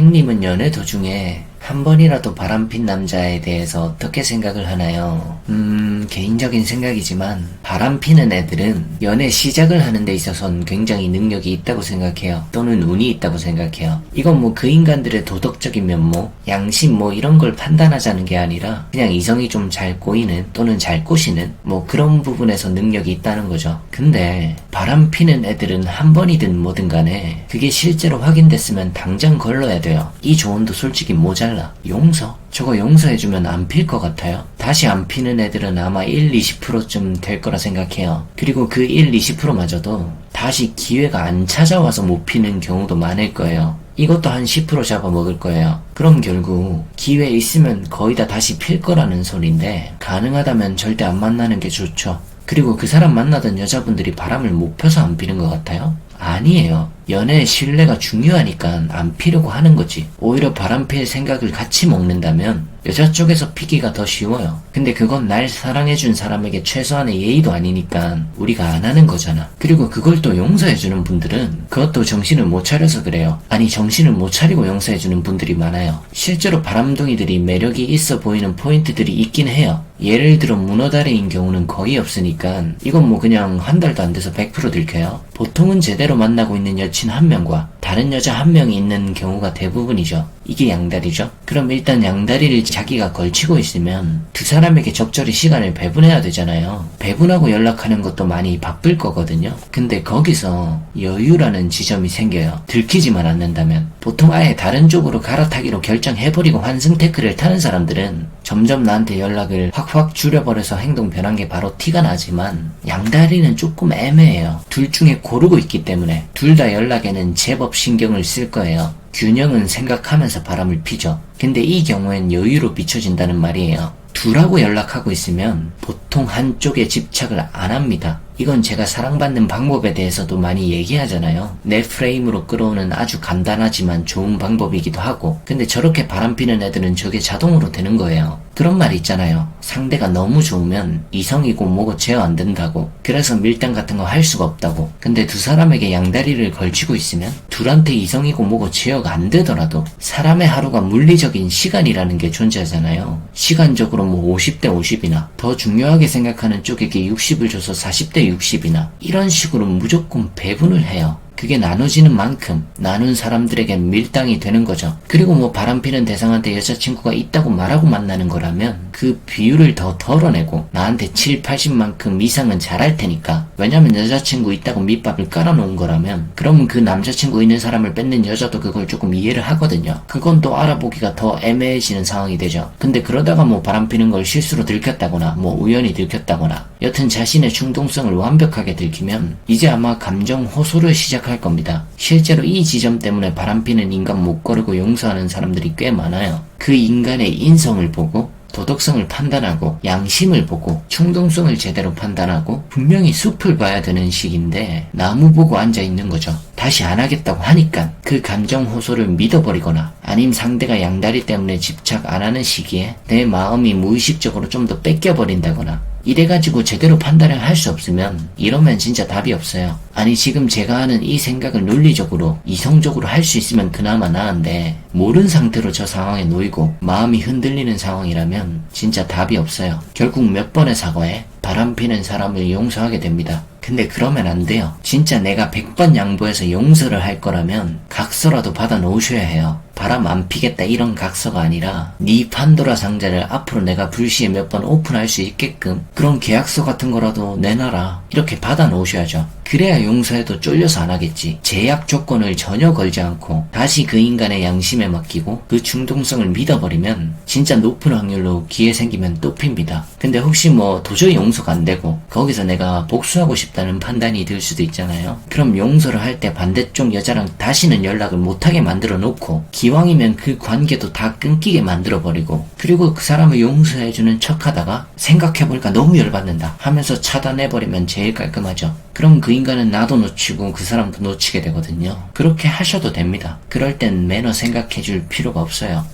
행님은 연애 도중에 한 번이라도 바람핀 남자에 대해서 어떻게 생각을 하나요? 음, 개인적인 생각이지만 바람피는 애들은 연애 시작을 하는 데 있어선 굉장히 능력이 있다고 생각해요. 또는 운이 있다고 생각해요. 이건 뭐 그 인간들의 도덕적인 면모, 양심 뭐 이런 걸 판단하자는 게 아니라 그냥 이성이 좀 잘 꼬이는 또는 잘 꼬시는 뭐 그런 부분에서 능력이 있다는 거죠. 근데 바람피는 애들은 한 번이든 뭐든 간에 그게 실제로 확인됐으면 당장 걸러야 돼요. 이 조언도 솔직히 모자라. 용서? 저거 용서해주면 안 필 것 같아요. 다시 안 피는 애들은 아마 1, 20%쯤 될 거라 생각해요. 그리고 그 1, 20%마저도 다시 기회가 안 찾아와서 못 피는 경우도 많을 거예요. 이것도 한 10% 잡아먹을 거예요. 그럼 결국 기회 있으면 거의 다 다시 필 거라는 소리인데 가능하다면 절대 안 만나는 게 좋죠. 그리고 그 사람 만나던 여자분들이 바람을 못 펴서 안 피는 것 같아요? 아니에요. 연애의 신뢰가 중요하니까 안 피려고 하는 거지. 오히려 바람 필 생각을 같이 먹는다면 여자 쪽에서 피기가 더 쉬워요. 근데 그건 날 사랑해준 사람에게 최소한의 예의도 아니니까 우리가 안 하는 거잖아. 그리고 그걸 또 용서해주는 분들은 그것도 정신을 못 차려서 그래요. 아니 정신을 못 차리고 용서해주는 분들이 많아요. 실제로 바람둥이들이 매력이 있어 보이는 포인트들이 있긴 해요. 예를 들어 문어다리인 경우는 거의 없으니까 이건 뭐 그냥 한 달도 안 돼서 100% 들켜요. 보통은 제대로 만나고 있는 여친 한 명과 다른 여자 한 명이 있는 경우가 대부분이죠. 이게 양다리죠. 그럼 일단 양다리를 자기가 걸치고 있으면 두 사람에게 적절히 시간을 배분해야 되잖아요. 배분하고 연락하는 것도 많이 바쁠 거거든요. 근데 거기서 여유라는 지점이 생겨요. 들키지만 않는다면. 보통 아예 다른 쪽으로 갈아타기로 결정해버리고 환승 태클을 타는 사람들은 점점 나한테 연락을 확확 줄여버려서 행동 변한 게 바로 티가 나지만 양다리는 조금 애매해요. 둘 중에 고르고 있기 때문에 둘 다 연락에는 제법 신경을 쓸 거예요. 균형은 생각하면서 바람을 피죠. 근데 이 경우엔 여유로 비춰진다는 말이에요. 둘하고 연락하고 있으면 보통 한쪽에 집착을 안 합니다. 이건 제가 사랑받는 방법에 대해서도 많이 얘기하잖아요. 내 프레임으로 끌어오는 아주 간단하지만 좋은 방법이기도 하고. 근데 저렇게 바람피는 애들은 저게 자동으로 되는 거예요. 그런 말 있잖아요. 상대가 너무 좋으면 이성이고 뭐고 제어 안 된다고. 그래서 밀당 같은 거 할 수가 없다고. 근데 두 사람에게 양다리를 걸치고 있으면 둘한테 이성이고 뭐고 제어가 안 되더라도 사람의 하루가 물리적인 시간이라는 게 존재하잖아요. 시간적으로 뭐 50대 50이나 더 중요하게 생각하는 쪽에게 60을 줘서 40대 60이나 이런 식으로 무조건 배분을 해요. 그게 나눠지는 만큼 나눈 사람들에겐 밀당이 되는 거죠. 그리고 뭐 바람피는 대상한테 여자친구가 있다고 말하고 만나는 거라면 그 비율을 더 덜어내고 나한테 7, 80만큼 이상은 잘할 테니까 왜냐면 여자친구 있다고 밑밥을 깔아놓은 거라면 그러면 그 남자친구 있는 사람을 뺏는 여자도 그걸 조금 이해를 하거든요. 그건 또 알아보기가 더 애매해지는 상황이 되죠. 근데 그러다가 뭐 바람피는 걸 실수로 들켰다거나 뭐 우연히 들켰다거나 여튼 자신의 충동성을 완벽하게 들키면 이제 아마 감정 호소를 시작할 할 겁니다. 실제로 이 지점 때문에 바람피는 인간 못 거르고 용서하는 사람들이 꽤 많아요. 그 인간의 인성을 보고 도덕성을 판단하고 양심을 보고 충동성을 제대로 판단하고 분명히 숲을 봐야 되는 시기인데 나무 보고 앉아 있는 거죠. 다시 안 하겠다고 하니까 그 감정 호소를 믿어버리거나 아님 상대가 양다리 때문에 집착 안 하는 시기에 내 마음이 무의식적으로 좀 더 뺏겨버린다거나 이래가지고 제대로 판단을 할 수 없으면 이러면 진짜 답이 없어요. 아니 지금 제가 하는 이 생각을 논리적으로 이성적으로 할 수 있으면 그나마 나은데 모른 상태로 저 상황에 놓이고 마음이 흔들리는 상황이라면 진짜 답이 없어요. 결국 몇 번의 사과에 바람피는 사람을 용서하게 됩니다. 근데 그러면 안 돼요. 진짜 내가 100번 양보해서 용서를 할 거라면 각서라도 받아 놓으셔야 해요. 바람 안 피겠다 이런 각서가 아니라 네 판도라 상자를 앞으로 내가 불시에 몇 번 오픈할 수 있게끔 그런 계약서 같은 거라도 내놔라. 이렇게 받아 놓으셔야죠. 그래야 용서해도 쫄려서 안 하겠지. 제약 조건을 전혀 걸지 않고 다시 그 인간의 양심에 맡기고 그 중동성을 믿어버리면 진짜 높은 확률로 기회 생기면 또 핍니다. 근데 혹시 뭐 도저히 용서가 안 되고 거기서 내가 복수하고 싶다는 판단이 들 수도 있잖아요. 그럼 용서를 할 때 반대쪽 여자랑 다시는 연락을 못하게 만들어 놓고 기왕이면 그 관계도 다 끊기게 만들어 버리고 그리고 그 사람을 용서해주는 척 하다가 생각해보니까 너무 열받는다 하면서 차단해버리면 제일 깔끔하죠. 그럼 그 인간은 나도 놓치고 그 사람도 놓치게 되거든요. 그렇게 하셔도 됩니다. 그럴 땐 매너 생각해 줄 필요가 없어요.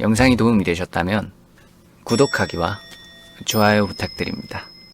영상이 도움이 되셨다면 구독하기와 좋아요 부탁드립니다.